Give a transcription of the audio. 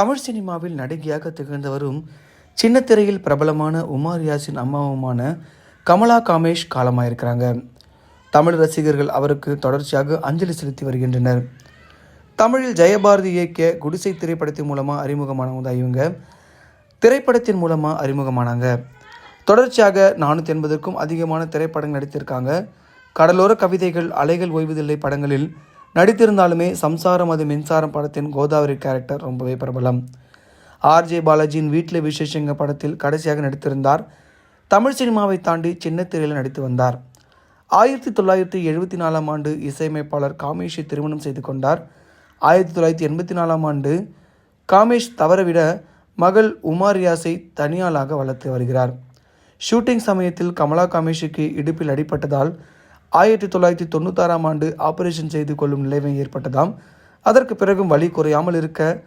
தமிழ் சினிமாவில் நடிகையாக திகழ்ந்து வரும் சின்ன திரையில் பிரபலமான உமார் யாசின் அம்மாவுமான கமலா காமேஷ் காலமாயிருக்கிறாங்க. தமிழ் ரசிகர்கள் அவருக்கு தொடர்ச்சியாக அஞ்சலி செலுத்தி வருகின்றனர். தமிழில் ஜெயபாரதி இயக்கிய குடிசை திரைப்படத்தின் மூலமாக அறிமுகமானவங்க தான் இவங்க. திரைப்படத்தின் மூலமாக அறிமுகமானாங்க. தொடர்ச்சியாக நானூற்றி எண்பதற்கும் அதிகமான திரைப்படங்கள் நடித்திருக்காங்க. கடலோர கவிதைகள் அலைகள் ஓய்வதில்லை படங்களில் நடித்திருந்தாலுமே சம்சாரம் அது மின்சாரம் படத்தின் கோதாவரி கேரக்டர் ரொம்பவே பிரபலம். ஆர்ஜே பாலாஜியின் வீட்டில் விசேஷங்க படத்தில் கடைசியாக நடித்திருந்தார். தமிழ் சினிமாவை தாண்டி சின்ன திரையில் நடித்து வந்தார். ஆயிரத்தி தொள்ளாயிரத்தி எழுபத்தி நாலாம் ஆண்டு இசையமைப்பாளர் காமேஷை திருமணம் செய்து கொண்டார். ஆயிரத்தி தொள்ளாயிரத்தி எண்பத்தி நாலாம் ஆண்டு காமேஷ் தவறவிட மகள் உமா ரியாஸை தனியாளாக வளர்த்து வருகிறார். ஷூட்டிங் சமயத்தில் கமலா காமேஷுக்கு இடுப்பில் அடிபட்டதால் ஆயிரத்தி தொள்ளாயிரத்தி தொண்ணூத்தாறாம் ஆண்டு ஆபரேஷன் செய்து கொள்ளும் நிலைமை ஏற்பட்டதாம். அதற்கு பிறகும் வலி குறையாமல் இருக்க